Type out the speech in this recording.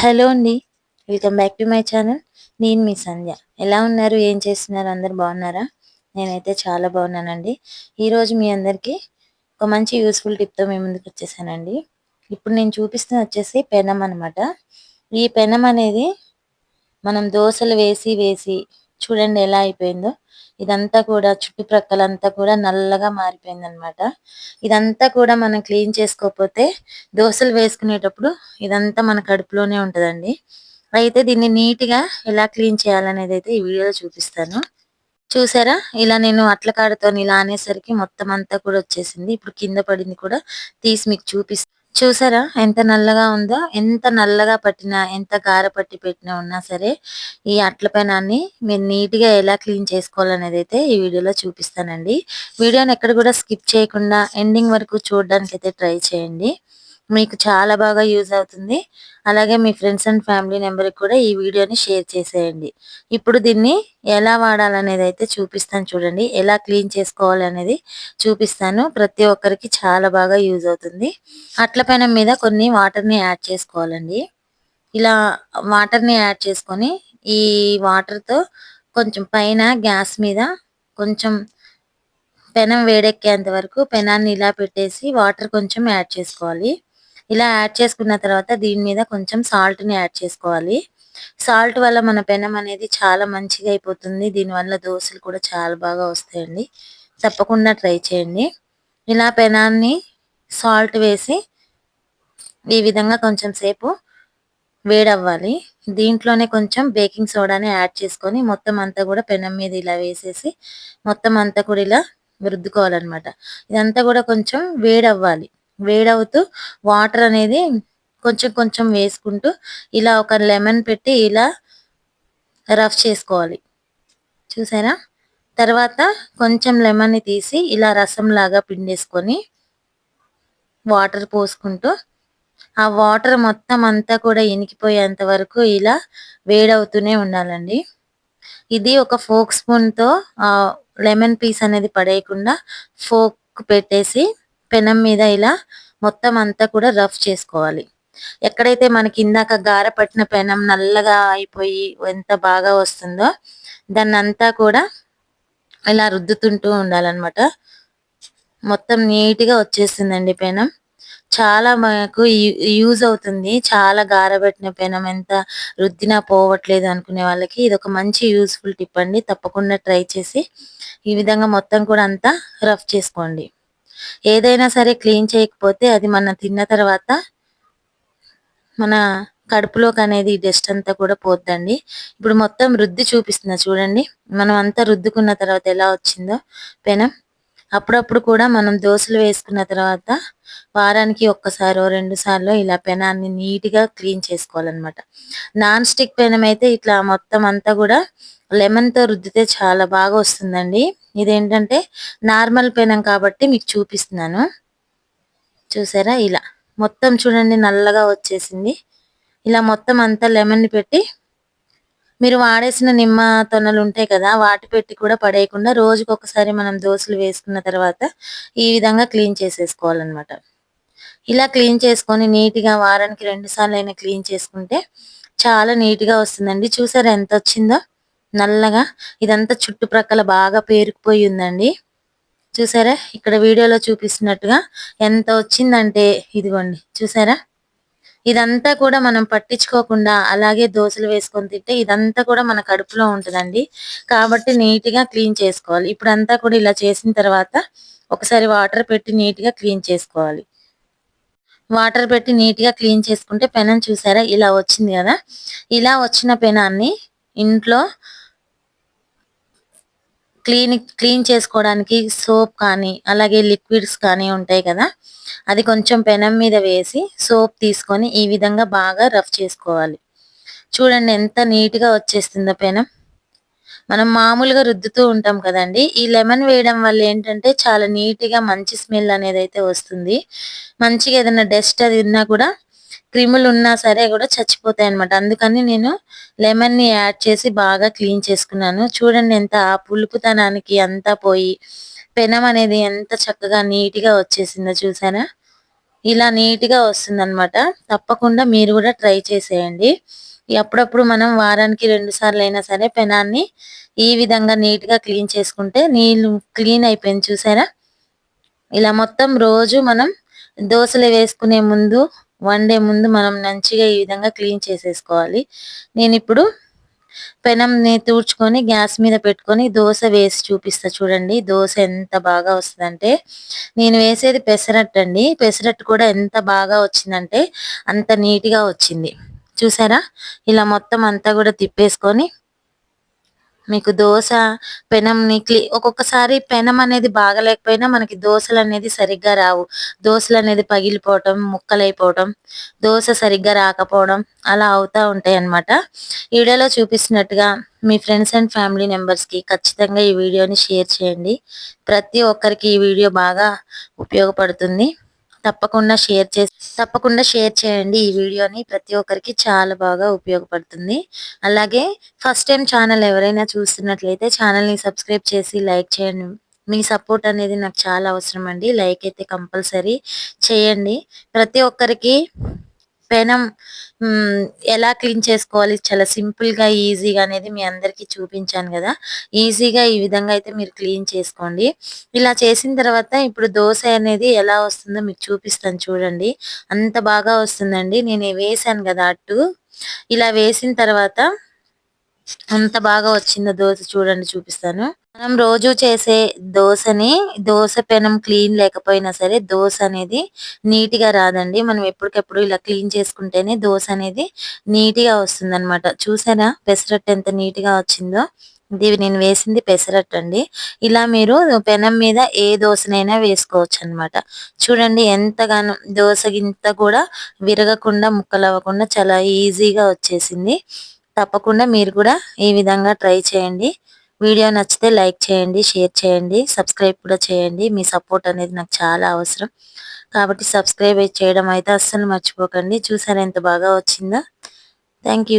Hello అండి welcome back to my channel. నేను మీ సంధ్య. ఎలా ఉన్నారు? ఏం చేస్తున్నారు? అందరు బాగున్నారా? నేనైతే చాలా బాగున్నానండి. ఈరోజు మీ అందరికీ ఒక మంచి యూస్ఫుల్ టిప్తో మీ ముందుకు వచ్చేసానండి. ఇప్పుడు నేను చూపిస్తున్న వచ్చేసి పెనం అనమాట ఈ పెనం అనేది మనం దోశలు వేసి వేసి చూడండి ఎలా అయిపోయిందో. ఇదంతా కూడా చుట్టుప్రక్కలంతా కూడా నల్లగా మారిపోయింది అనమాట ఇదంతా కూడా మనం క్లీన్ చేసుకోకపోతే దోశలు వేసుకునేటప్పుడు ఇదంతా మన కడుపులోనే ఉంటదండి. అయితే దీన్ని నీట్గా ఎలా క్లీన్ చేయాలనేది అయితే ఈ వీడియోలో చూపిస్తాను. చూసారా? ఇలా నేను అట్ల కాడతో ఇలా అనేసరికి మొత్తం అంతా కూడా వచ్చేసింది. ఇప్పుడు కింద పడింది కూడా తీసి మీకు చూపిస్తాను చూసారా? ఎంత నల్లగా ఉందో ఎంత నల్లగా పట్టినా ఎంత గార పట్టి పెట్టినా ఉన్నా సరే ఈ అట్ల పెనాన్ని మీరు నీట్గా ఎలా క్లీన్ చేసుకోవాలనేది అయితే ఈ వీడియోలో చూపిస్తానండి. వీడియోని ఎక్కడ కూడా స్కిప్ చేయకుండా ఎండింగ్ వరకు చూడడానికి అయితే ట్రై చేయండి. మీకు చాలా బాగా యూజ్ అవుతుంది. అలాగే మీ ఫ్రెండ్స్ అండ్ ఫ్యామిలీ మెంబర్కి కూడా ఈ వీడియోని షేర్ చేసేయండి. ఇప్పుడు దీన్ని ఎలా వాడాలనేది అయితే చూపిస్తాను చూడండి. ఎలా క్లీన్ చేసుకోవాలి అనేది చూపిస్తాను. ప్రతి ఒక్కరికి చాలా బాగా యూజ్ అవుతుంది. అట్ల పెనం మీద కొన్ని వాటర్ని యాడ్ చేసుకోవాలండి. ఇలా వాటర్ని యాడ్ చేసుకొని ఈ వాటర్తో కొంచెం పైన గ్యాస్ మీద కొంచెం పెనం వేడెక్కేంత వరకు పెనాన్ని ఇలా పెట్టేసి వాటర్ కొంచెం యాడ్ చేసుకోవాలి. ఇలా యాడ్ చేసుకున్న తర్వాత దీని మీద కొంచెం సాల్ట్ని యాడ్ చేసుకోవాలి. సాల్ట్ వల్ల మన పెనం అనేది చాలా మంచిగా అయిపోతుంది. దీనివల్ల దోశలు కూడా చాలా బాగా వస్తాయండి. తప్పకుండా ట్రై చేయండి. ఇలా పెనాన్ని సాల్ట్ వేసి ఈ విధంగా కొంచెం సేపు వేడవ్వాలి. దీంట్లోనే కొంచెం బేకింగ్ సోడాని యాడ్ చేసుకొని మొత్తం అంతా కూడా పెనం మీద ఇలా వేసేసి మొత్తం అంతా కూడా ఇలా రుద్దుకోవాలన్నమాట. ఇదంతా కూడా కొంచెం వేడవ్వాలి. వేడవుతూ వాటర్ అనేది కొంచెం కొంచెం వేసుకుంటూ ఇలా ఒక లెమన్ పెట్టి ఇలా రఫ్ చేసుకోవాలి. చూసారా? తర్వాత కొంచెం లెమన్ని తీసి ఇలా రసం లాగా పిండేసుకొని వాటర్ పోసుకుంటూ ఆ వాటర్ మొత్తం అంతా కూడా ఇనికిపోయేంత వరకు ఇలా వేడవుతూనే ఉండాలండి. ఇది ఒక ఫోక్ స్పూన్తో లెమన్ పీస్ అనేది పడేయకుండా ఫోక్ పెట్టేసి పెనం మీద ఇలా మొత్తం అంతా కూడా రఫ్ చేసుకోవాలి. ఎక్కడైతే మనకి ఇందాక గార పట్టిన పెనం నల్లగా అయిపోయి ఎంత బాగా వస్తుందో దాన్ని అంతా కూడా ఇలా రుద్దుతుంటూ ఉండాలన్నమాట. మొత్తం నీట్గా వచ్చేసిందండి పెనం. చాలా మనకు యూజ్ అవుతుంది. చాలా గారబెట్టిన పెనం ఎంత రుద్దినా పోవట్లేదు అనుకునే వాళ్ళకి ఇది ఒక మంచి యూస్ఫుల్ టిప్ అండి. తప్పకుండా ట్రై చేసి ఈ విధంగా మొత్తం కూడా అంతా రఫ్ చేసుకోండి. ఏదైనా సరే క్లీన్ చేయకపోతే అది మనం తిన్న తర్వాత మన కడుపులోకి అనేది డస్ట్ అంతా కూడా పోద్దండి. ఇప్పుడు మొత్తం రుద్ది చూపిస్తున్నా చూడండి. మనం అంతా రుద్దుకున్న తర్వాత ఎలా వచ్చిందో పెనం. అప్పుడప్పుడు కూడా మనం దోశలు వేసుకున్న తర్వాత వారానికి ఒక్కసారో రెండు సార్లు ఇలా పెనాన్ని నీట్గా క్లీన్ చేసుకోవాలన్నమాట. నాన్ స్టిక్ పెనం అయితే ఇట్లా మొత్తం అంతా కూడా లెమన్తో రుద్దితే చాలా బాగా వస్తుందండి. ఇదేంటంటే నార్మల్ పెనం కాబట్టి మీకు చూపిస్తున్నాను. చూసారా? ఇలా. మొత్తం చూడండి నల్లగా వచ్చేసింది. ఇలా మొత్తం అంతా లెమన్ పెట్టి మీరు వాడేసిన నిమ్మ తొనలు ఉంటాయి కదా వాటి పెట్టి కూడా పడేయకుండా రోజుకొకసారి మనం దోశలు వేసుకున్న తర్వాత ఈ విధంగా క్లీన్ చేసేసుకోవాలన్నమాట. ఇలా క్లీన్ చేసుకొని నీట్గా వారానికి రెండు సార్లు అయినా క్లీన్ చేసుకుంటే చాలా నీట్గా వస్తుందండి. చూసారా ఎంత వచ్చిందో? నల్లగా ఇదంతా చుట్టుప్రక్కల బాగా పేరుకుపోయి ఉందండి చూసారా? ఇక్కడ వీడియోలో చూపిస్తున్నట్టుగా ఎంత వచ్చిందంటే ఇదిగోండి. చూసారా? ఇదంతా కూడా మనం పట్టించుకోకుండా అలాగే దోశలు వేసుకొని తింటే ఇదంతా కూడా మన కడుపులో ఉంటుందండి. కాబట్టి నీట్గా క్లీన్ చేసుకోవాలి. ఇప్పుడు అంతా కూడా ఇలా చేసిన తర్వాత ఒకసారి వాటర్ పెట్టి నీట్గా క్లీన్ చేసుకోవాలి. వాటర్ పెట్టి నీట్గా క్లీన్ చేసుకుంటే పెనం చూసారా? ఇలా వచ్చింది కదా? ఇలా వచ్చిన పెనాన్ని ఇంట్లో క్లీన్ క్లీన్ చేసుకోవడానికి సోప్ కానీ అలాగే లిక్విడ్స్ కానీ ఉంటాయి కదా. అది కొంచెం పెనం మీద వేసి సోప్ తీసుకొని ఈ విధంగా బాగా రఫ్ చేసుకోవాలి. చూడండి ఎంత నీట్గా వచ్చేస్తుందో పెనం. మనం మామూలుగా రుద్దుతూ ఉంటాం కదండి. ఈ లెమన్ వేయడం వల్ల ఏంటంటే చాలా నీట్గా మంచి స్మెల్ అనేది అయితే వస్తుంది. మంచిగా ఏదైనా డస్ట్ అది ఉన్నా కూడా క్రిములు ఉన్నా సరే కూడా చచ్చిపోతాయి అనమాట అందుకని నేను లెమన్ని యాడ్ చేసి బాగా క్లీన్ చేసుకున్నాను. చూడండి ఎంత ఆ పులుపుతనానికి అంతా పోయి పెనం అనేది ఎంత చక్కగా నీట్గా వచ్చేసిందో చూసారా? ఇలా నీట్గా వస్తుంది అనమాట తప్పకుండా మీరు కూడా ట్రై చేసేయండి. అప్పుడప్పుడు మనం వారానికి రెండు సార్లు అయినా సరే పెనాన్ని ఈ విధంగా నీట్గా క్లీన్ చేసుకుంటే నీళ్ళు క్లీన్ అయిపోయింది చూసారా? ఇలా మొత్తం రోజు మనం దోశలు వేసుకునే ముందు వన్ డే ముందు మనం మంచిగా ఈ విధంగా క్లీన్ చేసేసుకోవాలి. నేను ఇప్పుడు పెనంని తూర్చుకొని గ్యాస్ మీద పెట్టుకొని దోశ వేసి చూపిస్తా చూడండి. దోశ ఎంత బాగా వస్తుందంటే నేను వేసేది పెసరట్టు అండి. పెసరట్టు కూడా ఎంత బాగా వచ్చిందంటే అంత నీట్గా వచ్చింది. చూసారా? ఇలా మొత్తం అంతా కూడా తిప్పేసుకొని మీకు దోశ పెనం క్లీ ఒక్కొక్కసారి పెనం అనేది బాగలేకపోయినా మనకి దోశలు అనేది సరిగ్గా రావు. దోశలు అనేది పగిలిపోవటం ముక్కలైపోవటం దోశ సరిగ్గా రాకపోవడం అలా అవుతా ఉంటాయి అన్నమాట వీడియోలో చూపిస్తున్నట్టుగా మీ ఫ్రెండ్స్ అండ్ ఫ్యామిలీ మెంబర్స్కి ఖచ్చితంగా ఈ వీడియోని షేర్ చేయండి. ప్రతి ఒక్కరికి ఈ వీడియో బాగా ఉపయోగపడుతుంది. తప్పకుండా షేర్ చేసి తప్పకుండా షేర్ చేయండి ఈ వీడియోని. ప్రతి ఒక్కరికి చాలా బాగా ఉపయోగపడుతుంది. అలాగే ఫస్ట్ టైం ఛానల్ ఎవరైనా చూస్తున్నట్లయితే ఛానల్ని సబ్స్క్రైబ్ చేసి లైక్ చేయండి. మీ సపోర్ట్ అనేది నాకు చాలా అవసరం అండి. లైక్ అయితే కంపల్సరీ చేయండి. ప్రతి ఒక్కరికి పెనం ఎలా క్లీన్ చేసుకోవాలి? చాలా సింపుల్గా ఈజీగా అనేది మీ అందరికి చూపించాను కదా. ఈజీగా ఈ విధంగా అయితే మీరు క్లీన్ చేసుకోండి. ఇలా చేసిన తర్వాత ఇప్పుడు దోశ అనేది ఎలా వస్తుందో మీకు చూపిస్తాను చూడండి. అంత బాగా వస్తుందండి. నేను వేసాను కదా అట్టు. ఇలా వేసిన తర్వాత అంత బాగా వచ్చిందో దోశ చూడండి చూపిస్తాను. మనం రోజు చేసే దోశని దోశ పెనం క్లీన్ లేకపోయినా సరే దోశ అనేది నీట్గా రాదండి. మనం ఎప్పటికెప్పుడు ఇలా క్లీన్ చేసుకుంటేనే దోశ అనేది నీట్గా వస్తుంది అనమాట చూసారా? పెసరట్టు ఎంత నీట్గా వచ్చిందో. ఇది నేను వేసింది పెసరట్టు అండి. ఇలా మీరు పెనం మీద ఏ దోశనైనా వేసుకోవచ్చు అనమాట చూడండి ఎంతగానో దోశ గింత కూడా విరగకుండా ముక్కలు అవ్వకుండా చాలా ఈజీగా వచ్చేసింది. తప్పకుండా మీరు కూడా ఈ విధంగా ట్రై చేయండి. వీడియో నచ్చితే లైక్ చేయండి షేర్ చేయండి సబ్స్క్రైబ్ కూడా చేయండి. మీ సపోర్ట్ అనేది నాకు చాలా అవసరం. కాబట్టి సబ్స్క్రైబ్ చేయడం అయితే అస్సలు మర్చిపోకండి. చూసారు ఎంత బాగా వచ్చిందో. థ్యాంక్